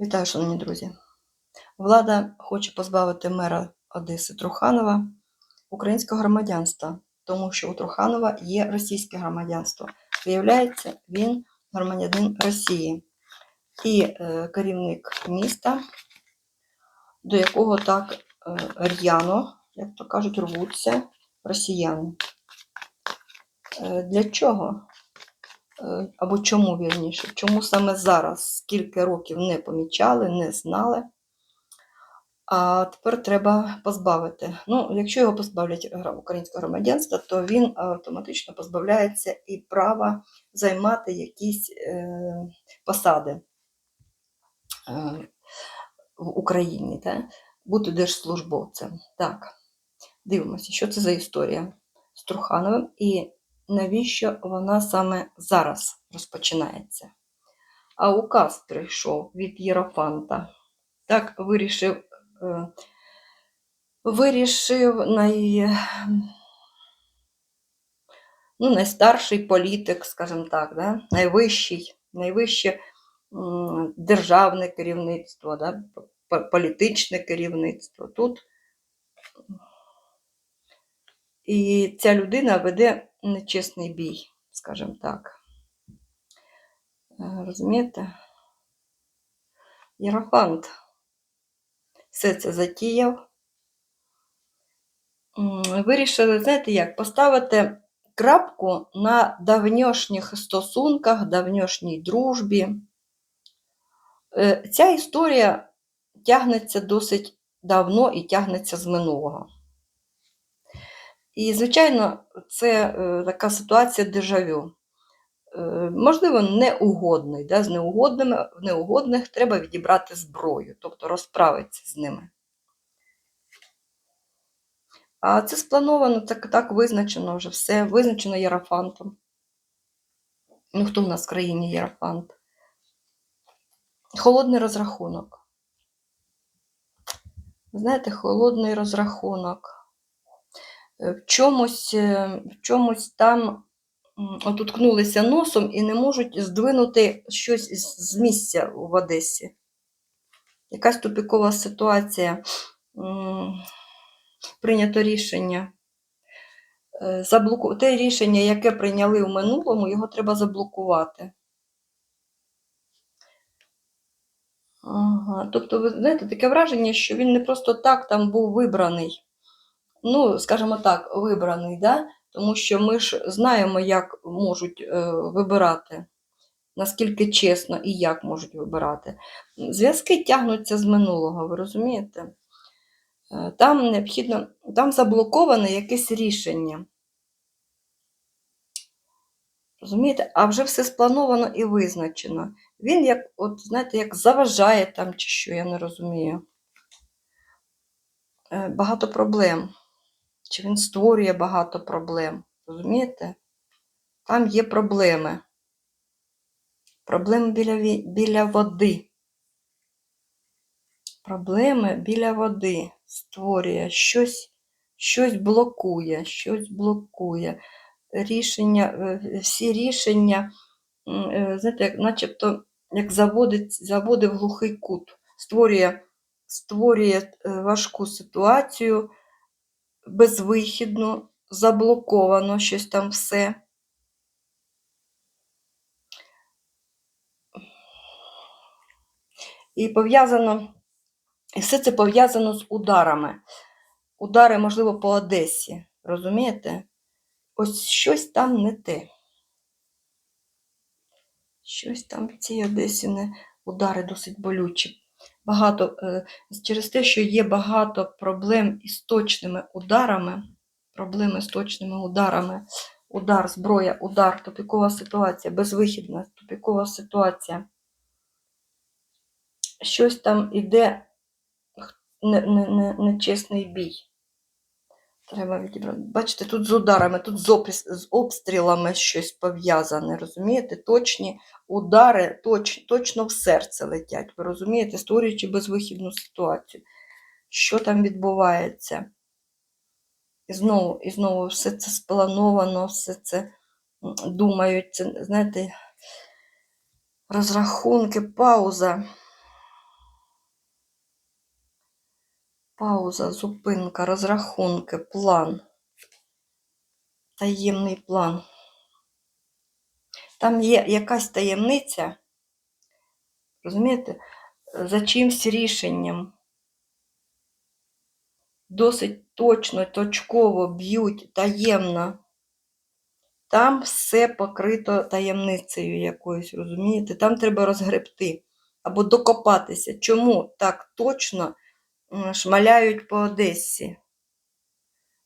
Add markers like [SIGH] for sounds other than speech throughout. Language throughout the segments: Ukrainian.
Вітаю, шановні друзі. Влада хоче позбавити мера Одеси Труханова українського громадянства, тому що у Труханова є російське громадянство. Виявляється, він громадянин Росії і е, керівник міста, до якого так е, р'яно, як то кажуть, рвуться росіяни. Е, для чого? Е, або чому вірніше, чому саме зараз, скільки років не помічали, не знали, а тепер треба позбавити. Ну, якщо його позбавлять українського громадянства, то він автоматично позбавляється і права займати якісь е, посади е, в Україні, та? бути держслужбовцем. Так, дивимося, що це за історія з Трухановим і навіщо вона саме зараз розпочинається. А указ прийшов від Єрофанта. Так вирішив, е, вирішив най, ну, найстарший політик, скажімо так, да? найвищий, найвище державне керівництво, да? політичне керівництво. Тут І ця людина веде нечесний бій, скажімо так. Е, Розумієте? Єрофант все це затіяв. Вирішили, знаєте як, поставити крапку на давньошніх стосунках, давньошній дружбі. Ця історія тягнеться досить давно і тягнеться з минулого. І, звичайно, це е, така ситуація дежавю. Е, можливо, неугодний. Да? З неугодними, неугодних треба відібрати зброю, тобто розправитися з ними. А це сплановано, так, так визначено вже все, визначено Єрофантом. Ну, хто в нас в країні Єрофант? Холодний розрахунок. Знаєте, холодний розрахунок. Е, В чомусь, е, в чомусь там м, от уткнулися носом і не можуть здвинути щось з з місця в Одесі. Якась тупікова ситуація. Прийнято рішення. Е, Заблоку... Те рішення, яке прийняли в минулому, його треба заблокувати. Ага. Тобто, ви знаєте, таке враження, що він не просто так там був вибраний. Ну, скажімо так, вибраний, да? тому що ми ж знаємо, як можуть е, вибирати, наскільки чесно і як можуть вибирати. Зв'язки тягнуться з минулого, ви розумієте? Е, Там необхідно, там заблоковане якесь рішення. Розумієте? А вже все сплановано і визначено. Він як, от, знаєте, як заважає там чи що, я не розумію. Е, Багато проблем. Чи він створює багато проблем. Розумієте? Там є проблеми. Проблеми біля, біля води. Проблеми біля води створює, щось, щось блокує, щось блокує. Рішення, е, всі рішення, е, знаєте, як, начебто, як заводить, заводить в глухий кут, створює, створює е, важку ситуацію, безвихідну, заблоковано щось там все. І пов'язано, і все це пов'язано з ударами. Удари, можливо, по Одесі. Розумієте? Ось щось там не те. Щось там в цій Одесі не удари досить болючі. Багато, е, через те, що є багато проблем із точними ударами, проблеми з точними ударами, удар, зброя, удар, тупікова ситуація, безвихідна тупікова ситуація. Щось там іде нечесний не, не, нечесний бій. Треба відібрати. Бачите, тут з ударами, тут з, опис, з обстрілами щось пов'язане, розумієте? Точні удари точ, точно в серце летять, ви розумієте, створюючи безвихідну ситуацію. Що там відбувається? І знову, і знову все це сплановано, все це думають, це, знаєте, розрахунки, пауза. Пауза, зупинка, розрахунки, план. Таємний план. Там є якась таємниця, розумієте, за чимсь рішенням. Досить точно, точково б'ють таємно. Там все покрито таємницею якоюсь, розумієте? Там треба розгребти або докопатися. Чому так точно шмаляють по Одесі?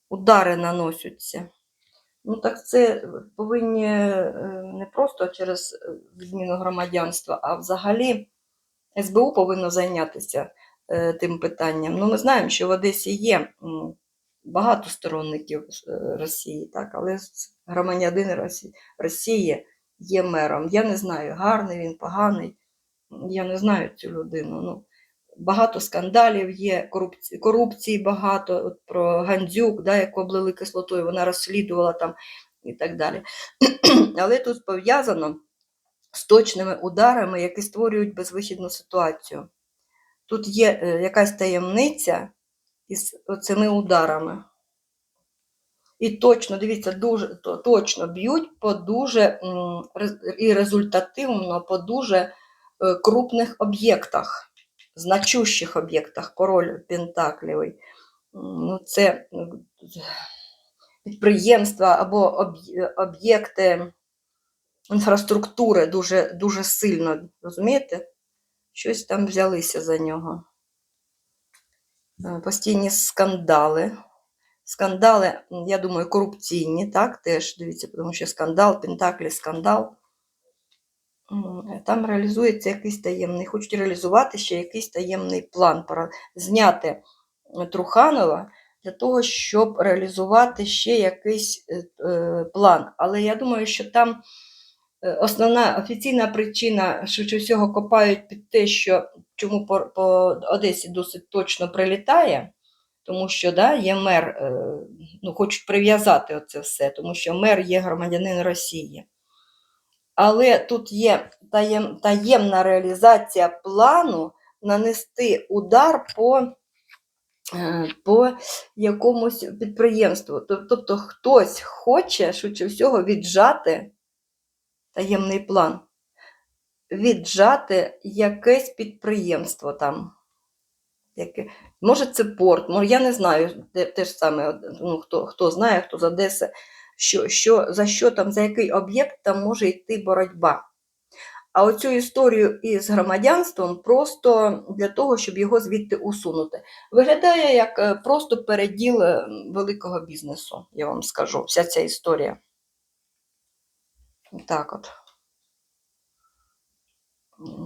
Удари наносяться. Ну, так це повинні е, не просто через е, зміну громадянства, а взагалі СБУ повинно зайнятися е, тим питанням. Ну, ми знаємо, що в Одесі є багато сторонників е, Росії, так, але громадянин Росії, Росії є мером. Я не знаю, гарний він, поганий. Я не знаю цю людину. Ну, багато скандалів є, корупції, корупції багато. От про Гандзюк, да, яку облили кислотою, вона розслідувала там і так далі. [CLEARS THROAT] Але тут пов'язано з точними ударами, які створюють безвихідну ситуацію. Тут є е, якась таємниця із цими ударами. І точно, дивіться, дуже точно б'ють по дуже і результативно по дуже е, крупних об'єктах, значущих об'єктах, король Пентаклівий. Ну, це підприємства або об'єкти інфраструктури дуже, дуже сильно, розумієте? Щось там взялися за нього. Е, Постійні скандали. Скандали, я думаю, корупційні, так, теж дивіться, тому що скандал, Пентаклі, скандал. М, Там реалізується якийсь таємний, хочуть реалізувати ще якийсь таємний план, зняти е, Труханова для того, щоб реалізувати ще якийсь е, е, план. Але я думаю, що там е, основна офіційна причина, швидше всього, копають під те, що чому по, по Одесі досить точно прилітає, тому що да, є мер, е, ну, хочуть прив'язати оце все, тому що мер є громадянин Росії. Але тут є таєм, таємна реалізація плану нанести удар по, е, по якомусь підприємству. Тобто хтось хоче, швидше всього, віджати таємний план, віджати якесь підприємство там. Яке, може, це порт, може, я не знаю, те, те ж саме, ну, хто, хто знає, хто з Одеси, що, що, за що там, за який об'єкт там може йти боротьба. А оцю історію із громадянством просто для того, щоб його звідти усунути. Виглядає як е, просто переділ е, великого бізнесу, я вам скажу, вся ця історія. Так от.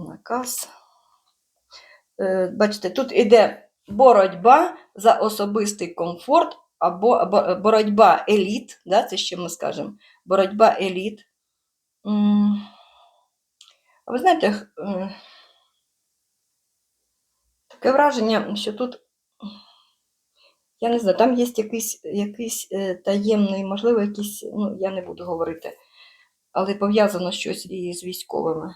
Наказ. Е, Бачите, тут іде боротьба за особистий комфорт або або боротьба еліт, да, це ще ми скажемо, боротьба еліт. Ви знаєте, е, таке враження, що тут, я не знаю, там є якийсь, якийсь е, таємний, можливо, якийсь, ну, я не буду говорити, але пов'язано щось і з військовими.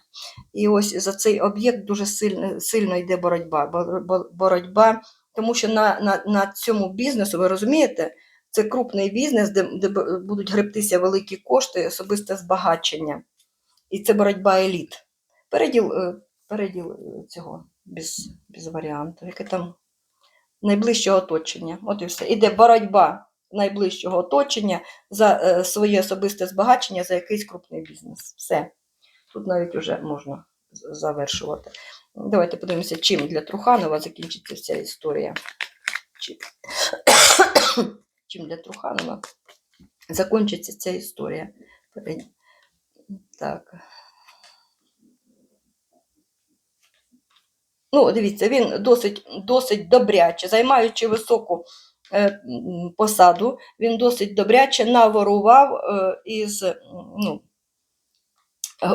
І ось за цей об'єкт дуже сильно, сильно йде боротьба. Бо- бо- Боротьба, тому що на, на, на цьому бізнесу, ви розумієте, це крупний бізнес, де, де будуть гребтися великі кошти, особисте збагачення. І це боротьба еліт. Переділ, е, переділ е, цього без, без варіанту, яке там найближчого оточення. От і все. Іде боротьба найближчого оточення за е, своє особисте збагачення за якийсь крупний бізнес. Все. Тут навіть вже можна завершувати. Давайте подивимося, чим для Труханова закінчиться вся історія. Чим, чим для Труханова закінчиться ця історія. Так. Ну, дивіться, він досить, досить добряче, займаючи високу е, посаду, він досить добряче наворував е, із, ну,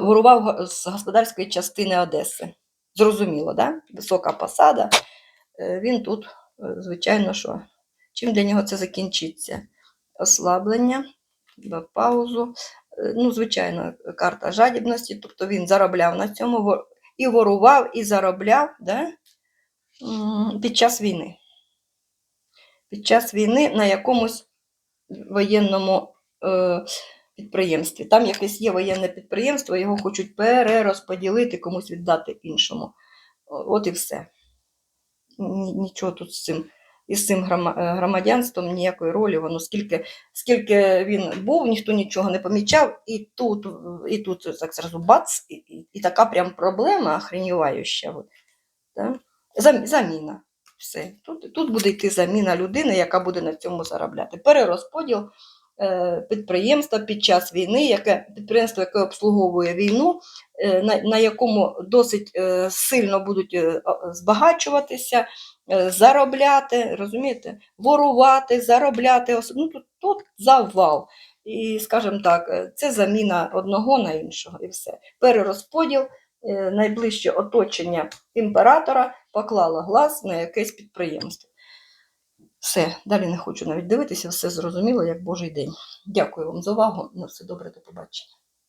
ворував з господарської частини Одеси. Зрозуміло, да? Висока посада. Е, Він тут, е, звичайно, що. Чим для нього це закінчиться? Ослаблення, паузу. Е, Ну, звичайно, карта жадібності, тобто він заробляв на цьому і ворував, і заробляв да? під час війни. під час війни на якомусь воєнному підприємстві. Там якесь є воєнне підприємство, його хочуть перерозподілити, комусь віддати іншому. От і все. Нічого тут з цим. Із цим е, громадянством ніякої ролі, воно скільки, скільки він був, ніхто нічого не помічав, і тут, і тут так зразу бац, і, і, і така прям проблема охреніваюча. Да? Заміна. Все. Тут, тут буде йти заміна людини, яка буде на цьому заробляти. Перерозподіл підприємства під час війни, яке підприємство, яке обслуговує війну, е, на, на якому досить е, сильно будуть е, збагачуватися, е, заробляти, розумієте, ворувати, заробляти. Ну, тут, тут завал. І, скажімо так, е, це заміна одного на іншого і все. Перерозподіл, е, найближче оточення імператора поклало глаз на якесь підприємство. Все, далі не хочу навіть дивитися, все зрозуміло, як Божий день. Дякую вам за увагу. На все добре, до побачення.